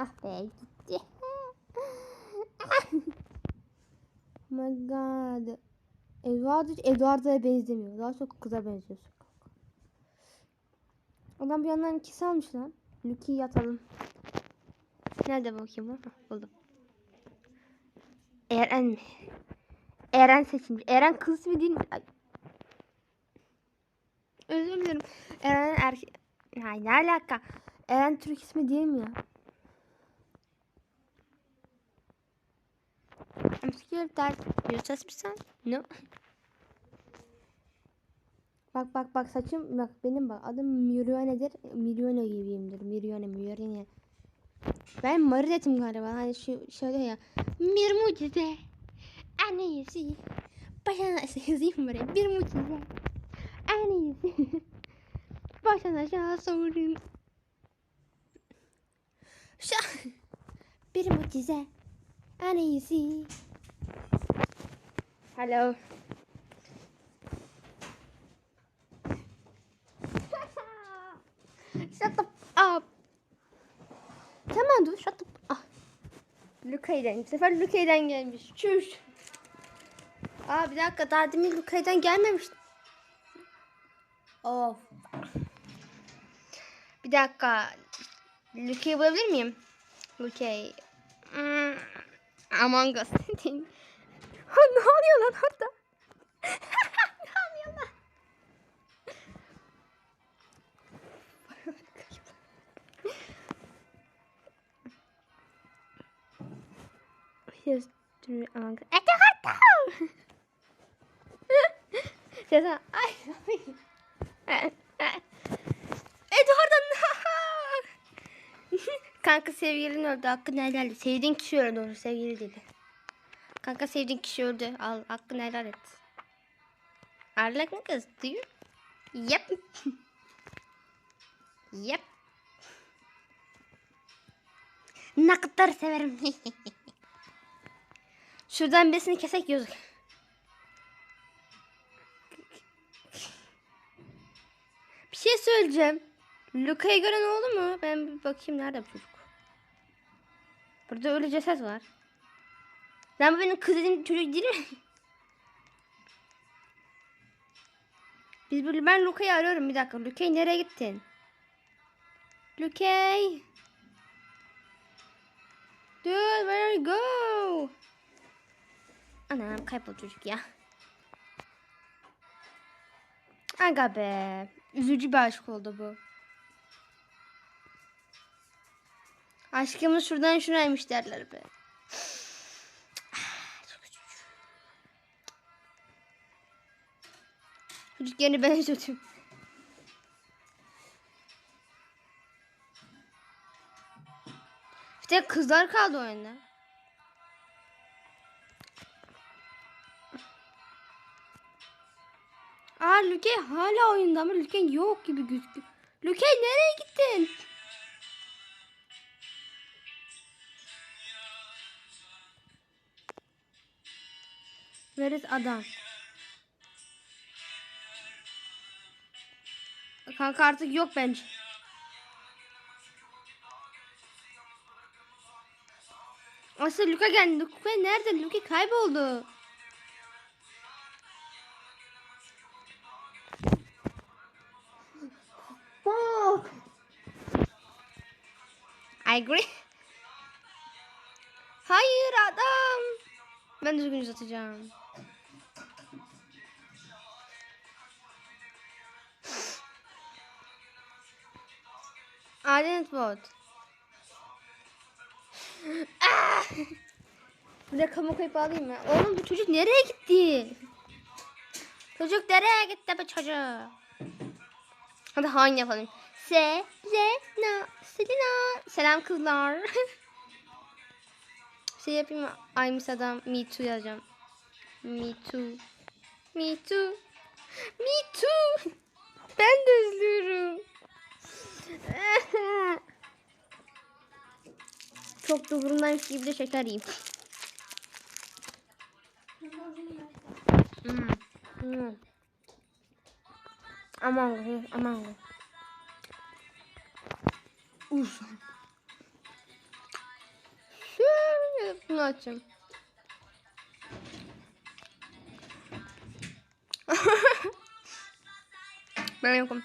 Ah be gitti. my god. Eduardo hiç Eduardo'ya benzemiyor. Daha çok kıza benziyorsun. Adam bir yandan ikisi almış lan. Lucky'yi atalım. Nerede bakayım? Ha, buldum. Eren? Eren seçilmiş. Eren kız mı değil mi? Ay. Özür dilerim. Eren erkek... Ay ne alaka? Eren Türk ismi değil mi ya? I'm scared that you just be son. No. Bak bak bak saçım bak benim bak adım Mirione'dir. Mirione gibiyimdir. Mirione Mirione. Ben Marilet'im galiba. Hani şu şöyle ya. Bir mucize. Annesi. Başına yazayım buraya. Bir mucize. Annesi. Başına aşağı sorun. Şa. Bir mucize. Annesi. Hello. Shut the up. Tamam dur shut the ah. Luka'dan. Bu sefer Luka'dan gelmiş. Çüş. Aa bir dakika daha demin Luka'dan gelmemişti. Of. Bir dakika. Luka'yı bulabilir miyim? Luka'yı. Hmm. Among Us. ha, ne oluyor lan orada? ne oluyor lan? History Among Us. Eduardo! Cesar. Ay. Eduardo no! Kanka sevgilin öldü. Hakkını helal. Sevdiğin kişi öldü. Doğru sevgili dedi. Kanka sevdiğin kişi öldü. Al hakkını helal et. Like niggas, do you? Yep. yep. Ne kadar severim. Şuradan birisini kesek yazık. Bir şey söyleyeceğim. Luka'yı gören oldu mu? Ben bir bakayım nerede bu çocuk. Burada ölü ceset var. Lan bu benim kız dediğim çocuk değil mi? Biz böyle ben Luka'yı arıyorum bir dakika. Luka'yı nereye gittin? Luka'yı. Dude where you go? Anam kaybol çocuk ya. Aga be. Üzücü bir aşk oldu bu. Aşkımız şuradan şuraymış derler be. Yerini ben. Bir tek kızlar kaldı oyunda. Aa Luke hala oyunda ama Luke yok gibi gözüküyor. Luke nereye gittin? Where is adam? Kanka artık yok bence. Asıl Luka geldi. Luka nerede? Luka kayboldu. Fuck. I agree. Hayır adam. Ben düzgün uzatacağım. Adet bot. Bir de kamu kayıp alayım mı? Oğlum bu çocuk nereye gitti? Çocuk nereye gitti bu çocuk? Hadi hain yapalım. Selena, Selena. Selam kızlar. şey yapayım mı? I'm adam. Me too yazacağım. Me too. Me too. Me too. Ben de özlüyorum. Çok da burundaymış gibi de şeker yiyeyim. Hmm. Hmm. Aman aman. Uf. Hayır bunu açacağım. ben yokum.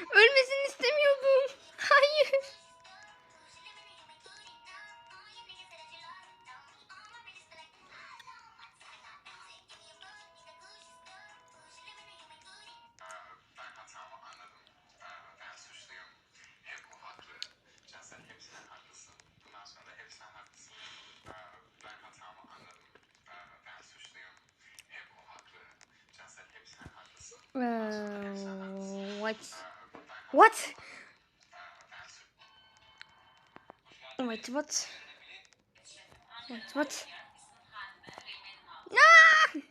Ölmesini istemiyordum. Hayır. Ben what? Wait, what? Wait, what? No!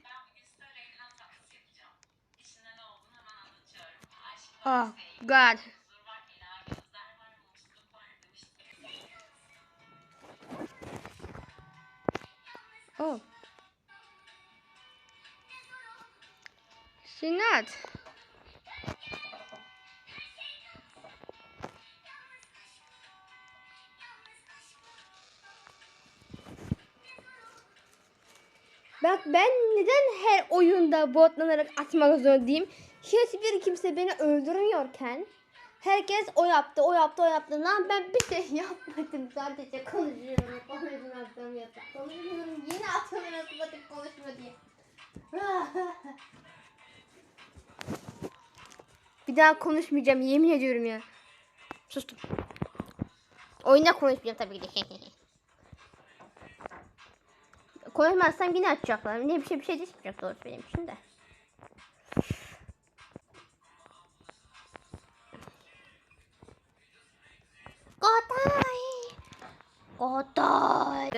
Oh God. Bak ben neden her oyunda botlanarak atmak zorundayım? Hiçbir kimse beni öldürmüyorken herkes o yaptı, o yaptı, o yaptı. Lan ben bir şey yapmadım. Sadece konuşuyorum. Konuşuyorum, atıyorum, yatıp konuşuyorum. Yine atıyorum, atıp konuşma diye. bir daha konuşmayacağım. Yemin ediyorum ya. Sustum. Oyunda konuşmayacağım tabii ki. Koymazsam yine açacaklar. Ne bir şey bir şey değişmeyecek doğru söyleyeyim şimdi. Goday. Goday.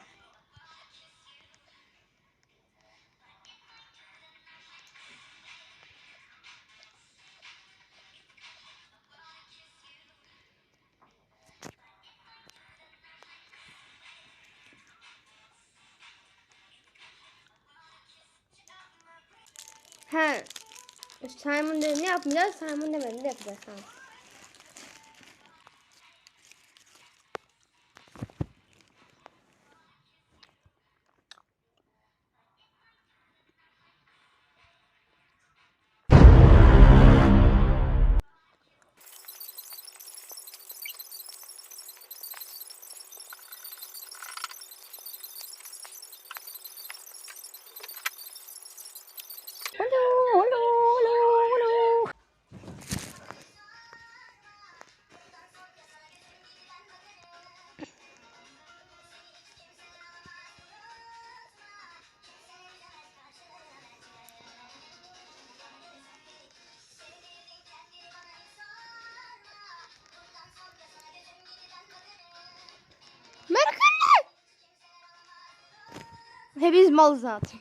He. Simon dedi ne yapmayacağız? Simon demedi ne yapacağız tamam. Hello, hello, hello, hello. Merhaba. Hepimiz mal zaten.